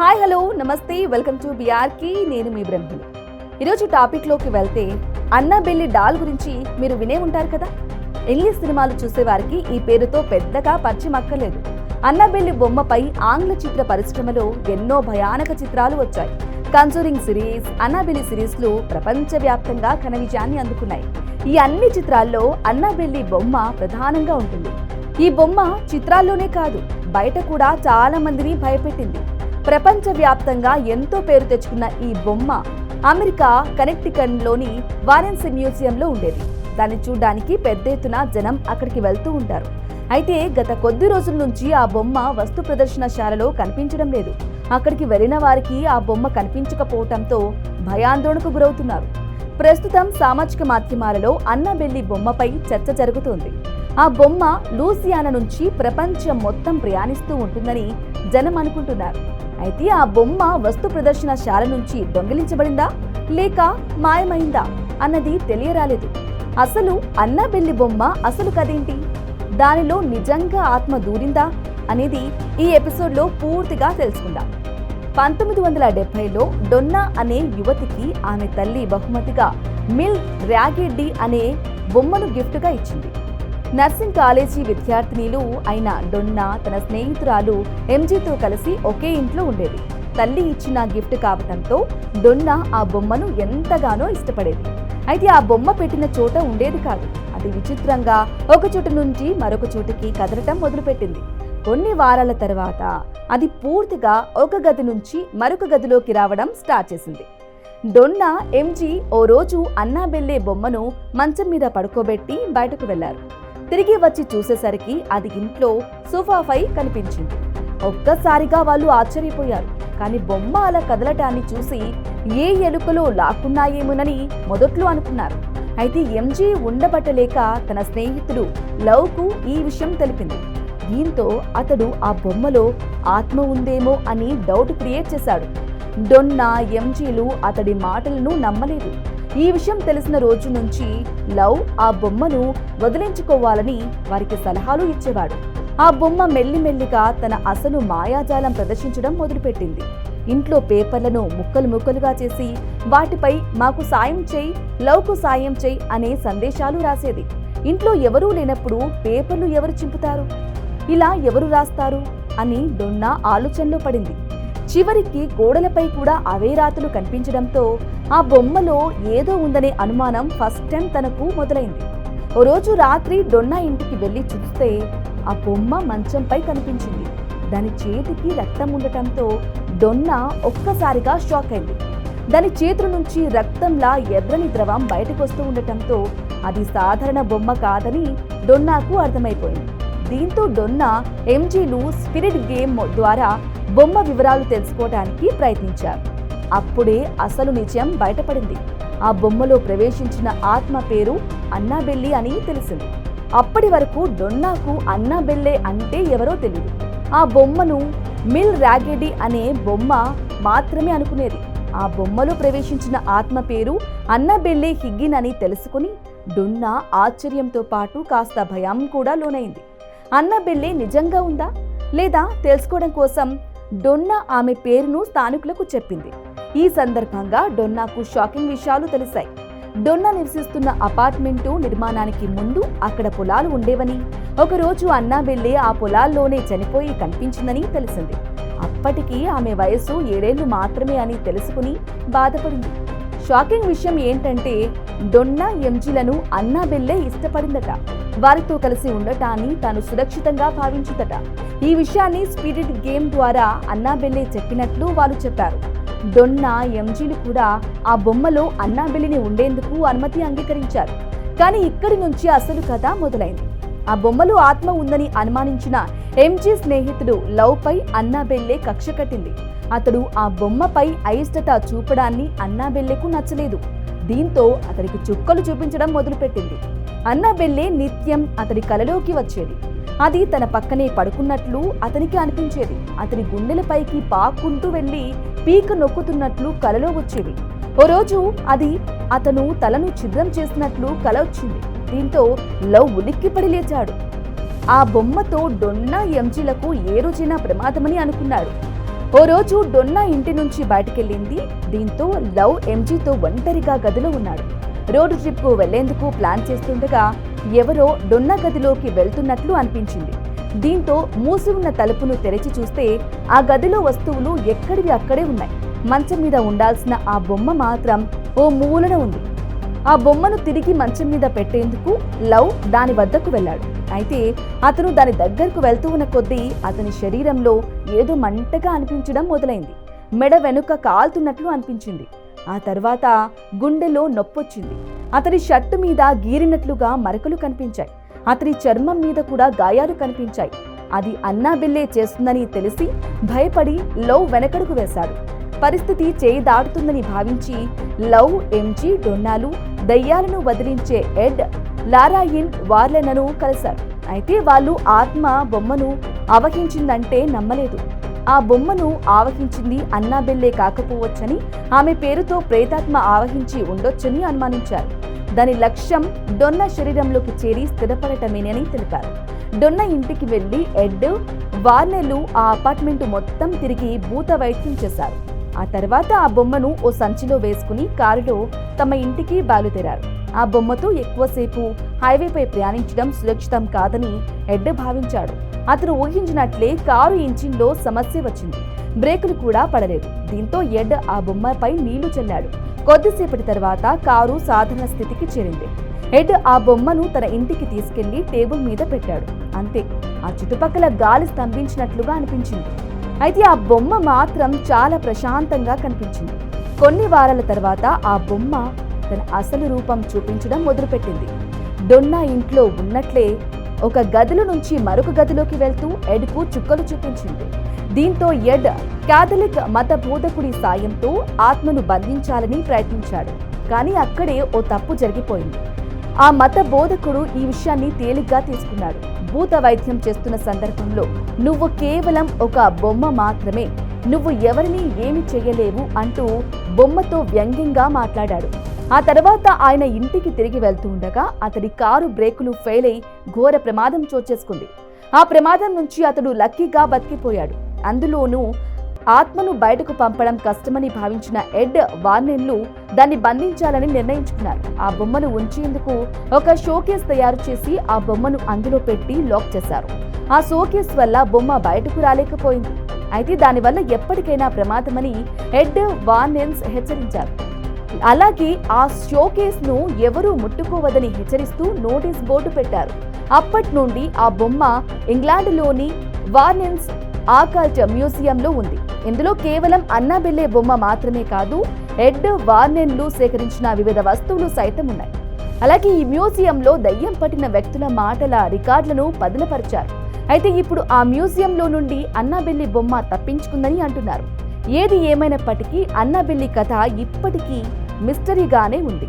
Hi hello namaste welcome to బిఆర్కి నేను మీ బ్రహ్మని ఈరోజు టాపిక్లోకి వెళ్తే అన్నాబెల్లి డాల్ గురించి మీరు వినే ఉంటారు కదా? ఇంగ్లీష్ సినిమాలు చూసేవారికి ఈ పేరుతో పెద్దగా పరిచయం అక్కర్లేదు. అన్నాబెల్లి బొమ్మపై ఆంగ్ల చిత్ర పరిశ్రమలో ఎన్నో భయానక చిత్రాలు వచ్చాయి. కన్సూరింగ్ సిరీస్ అన్నాబెల్లి సిరీస్లు ప్రపంచవ్యాప్తంగా ఘనవిజయాన్ని అందుకున్నాయి. ఈ అన్ని చిత్రాల్లో అన్నాబెల్లి బొమ్మ ప్రధానంగా ఉంటుంది. ఈ బొమ్మ చిత్రాల్లోనే కాదు బయట కూడా చాలా మందిని భయపెట్టింది. ప్రపంచవ్యాప్తంగా ఎంతో పేరు తెచ్చుకున్న ఈ బొమ్మ అమెరికా కనెక్టికన్లోని వారెన్సీ మ్యూజియంలో ఉండేది. దాన్ని చూడ్డానికి పెద్ద ఎత్తున జనం అక్కడికి వెళ్తూ ఉంటారు. అయితే గత కొద్ది రోజుల నుంచి ఆ బొమ్మ వస్తు ప్రదర్శనశాలలో కనిపించడం లేదు. అక్కడికి వెళ్ళిన వారికి ఆ బొమ్మ కనిపించకపోవటంతో భయాందోళనకు గురవుతున్నారు. ప్రస్తుతం సామాజిక మాధ్యమాలలో అన్నబెల్లి బొమ్మపై చర్చ జరుగుతోంది. ఆ బొమ్మ లూసియానా నుంచి ప్రపంచం మొత్తం ప్రయాణిస్తూ ఉంటుందని జనం అనుకుంటున్నారు. అయితే ఆ బొమ్మ వస్తు ప్రదర్శనశాల నుంచి దొంగిలించబడిందా? లేక మాయమైందా? అన్నది తెలియరాలేదు. అసలు అన్నబెల్లి బొమ్మ అసలు కదేంటి? దానిలో నిజంగా ఆత్మ దూరిందా? అనేది ఈ ఎపిసోడ్లో పూర్తిగా తెలుసుకుందాం. పంతొమ్మిది వందల డెబ్బైలో డొన్నా అనే యువతికి ఆమె తల్లి బహుమతిగా మిల్ ర్యాగెడ్డి అనే బొమ్మను గిఫ్ట్గా ఇచ్చింది. నర్సింగ్ కాలేజీ విద్యార్థినిలు అయిన డొన్నా తన స్నేహితురాలు ఎంజీతో కలిసి ఒకే ఇంట్లో ఉండేది. తల్లి ఇచ్చిన గిఫ్ట్ కావటంతో డొన్నా ఆ బొమ్మను ఎంతగానో ఇష్టపడేది. అయితే ఆ బొమ్మ పెట్టిన చోట ఉండేది కాదు. అది విచిత్రంగా ఒక చోటు నుంచి మరొక చోటుకి కదలటం మొదలుపెట్టింది. కొన్ని వారాల తర్వాత అది పూర్తిగా ఒక గది నుంచి మరొక గదిలోకి రావడం స్టార్ట్ చేసింది. డొన్నా ఎంజీ ఓ రోజు అన్నాబెల్లే బొమ్మను మంచం మీద పడుకోబెట్టి బయటకు వెళ్ళారు. తిరిగి వచ్చి చూసేసరికి అది ఇంట్లో సోఫాపై కనిపించింది. ఒక్కసారిగా వాళ్ళు ఆశ్చర్యపోయారు. కానీ బొమ్మ అలా కదలటాన్ని చూసి ఏ ఎలుకలో లాక్కున్నాయేమోనని మొదట్లో అనుకున్నారు. అయితే ఎంజీ ఉండబట్టలేక తన స్నేహితుడు లవ్కు ఈ విషయం తెలిపింది. దీంతో అతడు ఆ బొమ్మలో ఆత్మ ఉందేమో అని డౌట్ క్రియేట్ చేశాడు. డొన్నా ఎంజీలు అతడి మాటలను నమ్మలేదు. ఈ విషయం తెలిసిన రోజు నుంచి లవ్ ఆ బొమ్మను వదిలించుకోవాలని వారికి సలహాలు ఇచ్చేవాడు. ఆ బొమ్మ మెల్లిమెల్లిగా తన అసలు మాయాజాలం ప్రదర్శించడం మొదలుపెట్టింది. ఇంట్లో పేపర్లను ముక్కలు ముక్కలుగా చేసి వాటిపై మాకు సాయం చేయి లవ్కు సాయం చేయి అనే సందేశాలు రాసేది. ఇంట్లో ఎవరూ లేనప్పుడు పేపర్లు ఎవరు చింపుతారు? ఇలా ఎవరు రాస్తారు? అని డొన్నా ఆలోచనలో పడింది. చివరికి గోడలపై కూడా అవే రాతలు కనిపించడంతో ఆ బొమ్మలో ఏదో ఉందనే అనుమానం ఫస్ట్ టైం తనకు మొదలైంది. ఓ రోజు రాత్రి డొన్నా ఇంటికి వెళ్ళి చూస్తే ఆ బొమ్మ మంచంపై కనిపించింది. దాని చేతికి రక్తం ఉండటంతో డొన్నా ఒక్కసారిగా షాక్ అయింది. దాని చేతుల నుంచి రక్తంలా ఎర్రని ద్రవం బయటకు వస్తూ ఉండటంతో అది సాధారణ బొమ్మ కాదని డొన్నాకు అర్థమైపోయింది. దీంతో డొన్నా ఎంజీలు స్పిరిట్ గేమ్ ద్వారా బొమ్మ వివరాలు తెలుసుకోవడానికి ప్రయత్నించారు. అప్పుడే అసలు నిజం బయటపడింది. ఆ బొమ్మలో ప్రవేశించిన ఆత్మ పేరు అన్నాబెల్లి అని తెలిసింది. అప్పటి వరకు డొన్నాకు అన్నాబెల్లే అంటే ఎవరో తెలియదు ఆ బొమ్మను మిల్ రాగెడి అనే బొమ్మ మాత్రమే అనుకునేది. ఆ బొమ్మలో ప్రవేశించిన ఆత్మ పేరు అన్నబెల్లే హిగ్గిన్ అని తెలుసుకుని డొన్నా ఆశ్చర్యంతో పాటు కాస్త భయం కూడా లోనైంది. అన్నబెల్లే నిజంగా ఉందా? లేదా తెలుసుకోవడం కోసం డొన్నా ఆమె పేరును స్థానికులకు చెప్పింది. ఈ సందర్భంగా డొన్నాకు షాకింగ్ విషయాలు తెలిసాయి. డొన్నా నివసిస్తున్న అపార్ట్మెంటు నిర్మాణానికి ముందు అక్కడ పొలాలు ఉండేవని ఒకరోజు అన్నా వెళ్ళి ఆ పొలాల్లోనే చనిపోయి కనిపించిందని తెలిసింది. అప్పటికి ఆమె వయసు ఏడేళ్ళు మాత్రమే అని తెలుసుకుని బాధపడింది. షాకింగ్ విషయం ఏంటంటే డొన్నా ఎంజీలను అన్నాబెల్లే ఇష్టపడిందట. వారితో కలిసి ఉండటాన్ని తాను సురక్షితంగా భావించుదట ఈ విషయాన్ని స్పిరిట్ గేమ్ ద్వారా అన్నాబెల్లే చెప్పినట్లు వాళ్ళు చెప్పారు. డొన్నా ఎంజీలు కూడా ఆ బొమ్మలో అన్నాబెల్లిని ఉండేందుకు అనుమతి అంగీకరించారు. కానీ ఇక్కడి నుంచి అసలు కథ మొదలైంది. ఆ బొమ్మలో ఆత్మ ఉందని అనుమానించిన ఎంజీ స్నేహితుడు లవ్ పై అన్నాబెల్లే కక్ష కట్టింది. అతడు ఆ బొమ్మపై అయిష్టత చూపడాన్ని అన్నాబెల్లెకు నచ్చలేదు. దీంతో అతడికి చుక్కలు చూపించడం మొదలుపెట్టింది. అన్నాబెల్లే నిత్యం అతడి కలలోకి వచ్చేది. అది తన పక్కనే పడుకున్నట్లు అతనికి అనిపించేది. అతని గుండెలపైకి పాక్కుంటూ వెళ్ళి పీక నొక్కుతున్నట్లు కలలో వచ్చేది ఓ రోజు అది అతను తలను ఛిద్రం చేసినట్లు కల వచ్చింది. దీంతో లవ్ ఉలిక్కిపడి లేచాడు. ఆ బొమ్మతో డొన్నా ఎంజీలకు ఏ రోజైనా ప్రమాదమని అనుకున్నాడు. ఓ రోజు డొన్నా ఇంటి నుంచి బయటకెళ్ళింది. దీంతో లవ్ ఎంజీతో ఒంటరిగా గదిలో ఉన్నాడు. రోడ్ ట్రిప్కు వెళ్ళేందుకు ప్లాన్ చేస్తుండగా ఎవరో డొన్న గదిలోకి వెళ్తున్నట్లు అనిపించింది. దీంతో మూసి ఉన్న తలుపును తెరిచి చూస్తే ఆ గదిలో వస్తువులు ఎక్కడివి అక్కడే ఉన్నాయి. మంచం మీద ఉండాల్సిన ఆ బొమ్మ మాత్రం ఓ మూలన ఉంది. ఆ బొమ్మను తిరిగి మంచం మీద పెట్టేందుకు లవ్ దాని వద్దకు వెళ్ళాడు. అయితే అతను దాని దగ్గరకు వెళ్తూ ఉన్న కొద్దీ అతని శరీరంలో ఏదో మంటగా అనిపించడం మొదలైంది. మెడ వెనుక కాలుతున్నట్లు అనిపించింది. ఆ తర్వాత గుండెలో నొప్పొచ్చింది. అతని షర్టు మీద గీరినట్లుగా మరకలు కనిపించాయి. అతని చర్మం మీద కూడా గాయాలు కనిపించాయి. అది అన్నాబిల్లే చేస్తుందని తెలిసి భయపడి లవ్ వెనకడుగు వేశాడు. పరిస్థితి చేయి దాటుతుందని భావించి లవ్ ఎంజీ డొన్నాలు దయ్యాలను వదిలించే ఎడ్ లారాయిన్ వార్లెనను కలిశారు. అయితే వాళ్ళు ఆత్మ బొమ్మను అవహించిందంటే నమ్మలేదు. ఆ బొమ్మను ఆవహించింది అన్నాబెల్లే కాకపోవచ్చని ఆమె పేరుతో ప్రేతాత్మ ఆవహించి ఉండొచ్చని అనుమానించారు. దాని లక్ష్యం డొన్న శరీరంలోకి చేరి స్థిరపడటమేనని తెలిపారు. డొన్న ఇంటికి వెళ్ళి ఎడ్ వార్నెలు ఆ అపార్ట్మెంట్ మొత్తం తిరిగి భూత వైద్యం చేశారు. ఆ తర్వాత ఆ బొమ్మను ఓ సంచిలో వేసుకుని కారులో తమ ఇంటికి బయలుదేరారు. ఆ బొమ్మతో ఎక్కువసేపు హైవేపై ప్రయాణించడం సురక్షితం కాదని ఎడ్ భావించాడు. అతను ఊహించినట్లే కారు ఇంజిన్లో సమస్య వచ్చింది. బ్రేకులు కూడా పడలేదు. దీంతో ఎడ్ ఆ బొమ్మపై నీళ్ళు చల్లాడు. కొద్దిసేపటి తర్వాత కారు సాధారణ స్థితికి చేరింది. ఎడ్ ఆ బొమ్మను తన ఇంటికి తీసుకెళ్ళి టేబుల్ మీద పెట్టాడు. అంతే. ఆ చుట్టుపక్కల గాలి స్తంభించినట్లుగా అనిపించింది. అయితే ఆ బొమ్మ మాత్రం చాలా ప్రశాంతంగా కనిపించింది. కొన్ని వారాల తర్వాత ఆ బొమ్మ తన అసలు రూపం చూపించడం మొదలుపెట్టింది. డొన్నా ఇంట్లో ఉన్నట్లే ఒక గదిలో నుంచి మరొక గదిలోకి వెళ్తూ ఎడ్కు చుక్కలు చూపించింది. దీంతో ఎడ్ కాథలిక్ మత బోధకుడి సాయంతో ఆత్మను బంధించాలని ప్రయత్నించాడు. కానీ అక్కడే ఓ తప్పు జరిగిపోయింది. ఆ మత బోధకుడు ఈ విషయాన్ని తేలిగ్గా తీసుకున్నాడు. భూత వైద్యం చేస్తున్న సందర్భంలో నువ్వు కేవలం ఒక బొమ్మ మాత్రమే నువ్వు ఎవరిని ఏమి చేయలేవు అంటూ బొమ్మతో వ్యంగ్యంగా మాట్లాడాడు. ఆ తర్వాత ఆయన ఇంటికి తిరిగి వెళ్తూ ఉండగా అతడి కారు బ్రేకులు ఫెయిల్ అయి ఘోర ప్రమాదం చోచేసుకుంది ఆ ప్రమాదం నుంచి అతడు లక్కీగా బతికిపోయాడు. అందులోనూ ఆత్మను బయటకు పంపడం కష్టమని భావించిన ఎడ్ వార్నెన్లు దాన్ని బంధించాలని నిర్ణయించుకున్నారు. ఆ బొమ్మను ఉంచేందుకు ఒక షోకేస్ తయారు చేసి ఆ బొమ్మను అందులో పెట్టి లాక్ చేశారు. ఆ షోకేస్ వల్ల బొమ్మ బయటకు రాలేకపోయింది. అయితే దానివల్ల ఎప్పటికైనా ప్రమాదమని ఎడ్ వార్నెన్స్ హెచ్చరించారు. అలాగే ఆ షోకేస్ను ఎవరూ ముట్టుకోవదని హెచ్చరిస్తూ నోటీస్ బోర్డు పెట్టారు. అప్పటి నుండి ఆ బొమ్మ ఇంగ్లాండ్లోని వార్నెన్స్ ఆకల్ట్ మ్యూజియంలో ఉంది. ఇందులో కేవలం అన్నాబెల్లే బొమ్మ మాత్రమే కాదు ఎడ్ వార్నెన్లు సేకరించిన వివిధ వస్తువులు సైతం ఉన్నాయి. అలాగే ఈ మ్యూజియంలో దయ్యం పట్టిన వ్యక్తుల మాటల రికార్డులను పదిలపరిచారు అయితే ఇప్పుడు ఆ మ్యూజియంలో నుండి అన్నాబెల్లి బొమ్మ తప్పించుకుందని అంటున్నారు. ఏది ఏమైనప్పటికీ అన్నాబెల్లి కథ ఇప్పటికీ మిస్టరీగానే ఉంది.